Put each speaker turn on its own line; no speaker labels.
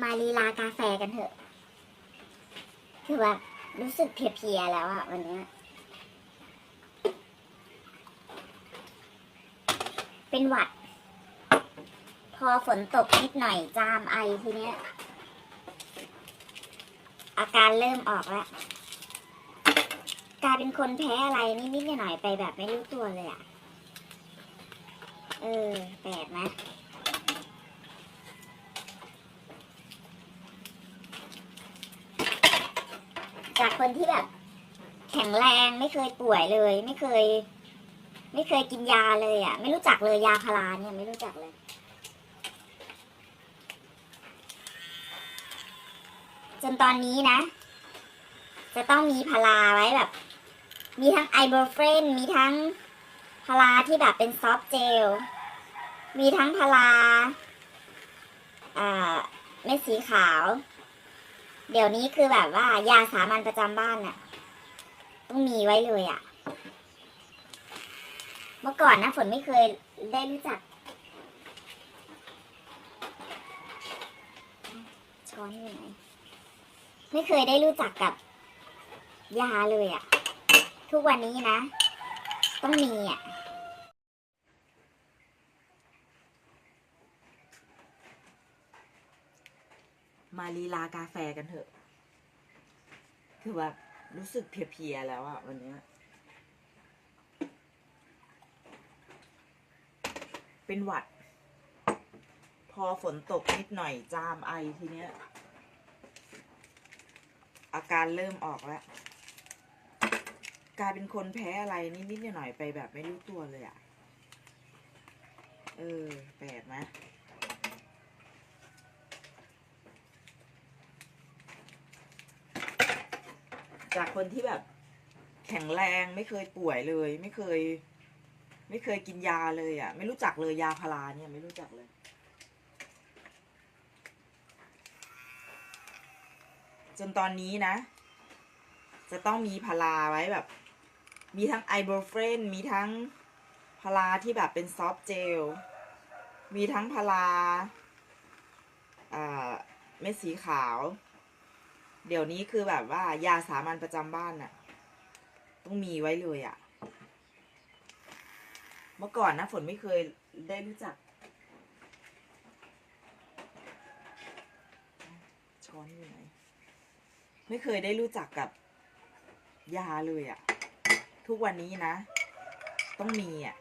มาลีลากาแฟกันเถอะ คือแบบรู้สึกเพลียๆแล้วอะวันนี้ เป็นหวัด พอฝนตกนิดหน่อยจามไอทีเนี้ย อาการเริ่มออกแล้วกลายเป็นคนแพ้อะไรนิดๆหน่อยๆไปแบบไม่รู้ตัวเลยอะเออแปลกไหม จากคนที่แบบ แข็งแรงไม่เคยป่วยเลย ไม่เคย ไม่เคยกินยาเลยอะ ไม่รู้จักเลยยาพาราเนี่ยไม่รู้จักเลยจนตอนนี้นะ จะต้องมีพาราไว้แบบ มีทั้งไอเบอร์เฟนมีทั้งพาราที่แบบเป็นซอฟต์เจล มีทั้งพาราอ่าเม็ดสีขาว เดี๋ยวนี้คือแบบว่ายาสามัญประจำบ้านน่ะ ต้องมีไว้เลยอะ่ะ เมื่อก่อนนะฝนไม่เคยได้รู้จักช้อนอยู่ไหนไม่เคยได้รู้จักกับ ยาเลยอะ่ะ ทุกวันนี้นะ ต้องมีอะ
มาลีลากาแฟกันเถอะ คือแบบรู้สึกเพลียๆแล้วอะวันนี้ เป็นหวัด พอฝนตกนิดหน่อยจามไอทีเนี้ย อาการเริ่มออกแล้ว กลายเป็นคนแพ้อะไรนิดๆหน่อยๆไปแบบไม่รู้ตัวเลยอะเออ แปลกไหม จากคนที่แบบ แข็งแรงไม่เคยป่วยเลย ไม่เคย ไม่เคยกินยาเลยอะ่ะ ไม่รู้จักเลยยาพาราเนี่ย ไม่รู้จักเลย จนตอนนี้นะ จะต้องมีพาราไว้แบบ มีทั้งไอโบรเฟนมีทั้งพาราที่แบบเป็นซอฟต์เจล มีทั้งพาราอ่าเม็ดสีขาว เดี๋ยวนี้คือแบบว่ายาสามัญประจำบ้านน่ะ ต้องมีไว้เลยอะ่ะ เมื่อก่อนนะฝนไม่เคยได้รู้จัก ช้อนอยู่ไหนไม่เคยได้รู้จักกับยาเลยอะ่ะ ทุกวันนี้นะ ต้องมีอะ